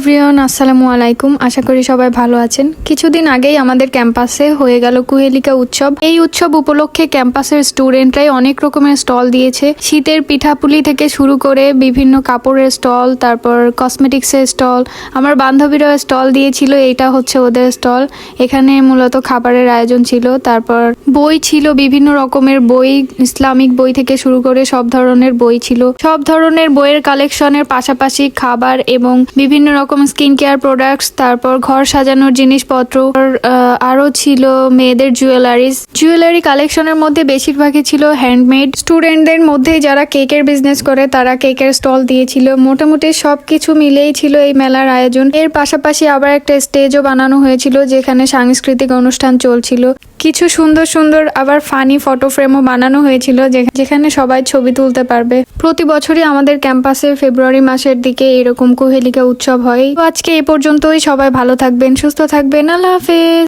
Everyone, আসসালামু আলাইকুম। আশা করি সবাই ভালো আছেন। কিছুদিন আগেই আমাদের ক্যাম্পাসে হয়ে গেল কুহেলিকা উৎসব। এই উৎসব উপলক্ষে ক্যাম্পাসের স্টুডেন্টরাই অনেক রকমের স্টল দিয়েছে। শীতের পিঠাপুলি থেকে শুরু করে বিভিন্ন কাপড়ের স্টল, তারপর কসমেটিক্সের স্টল। আমার বান্ধবীরা স্টল দিয়েছিল, এইটা হচ্ছে ওদের স্টল। এখানে মূলত খাবারের আয়োজন ছিল। তারপর বই ছিল, বিভিন্ন রকমের বই, ইসলামিক বই থেকে শুরু করে সব ধরনের বই ছিল। সব ধরনের বইয়ের কালেকশনের পাশাপাশি খাবার এবং বিভিন্ন রকম স্কিন কেয়ার প্রোডাক্টস তারপর ঘর সাজানোর জিনিসপত্র আহ, আরও ছিল মেয়েদের জুয়েলারিজ জুয়েলারি কালেকশনের মধ্যে বেশিরভাগই ছিল হ্যান্ডমেড স্টুডেন্টদের মধ্যে যারা কেকের বিজনেস করে তারা কেকের স্টল দিয়েছিল। মোটামুটি সব কিছু মিলেই ছিল এই মেলার আয়োজন। এর পাশাপাশি আবার একটা স্টেজও বানানো হয়েছিল যেখানে সাংস্কৃতিক অনুষ্ঠান চলছিল। কিছু সুন্দর সুন্দর আবার ফানি ফটো ফ্রেমও বানানো হয়েছিল যেখানে সবাই ছবি তুলতে পারবে। প্রতি বছরই আমাদের ক্যাম্পাসে ফেব্রুয়ারি মাসের দিকে এরকম কুহেলিকা উৎসব হয়। তো আজকে এ পর্যন্তই। সবাই ভালো থাকবেন, সুস্থ থাকবেন। আল্লাহ হাফেজ।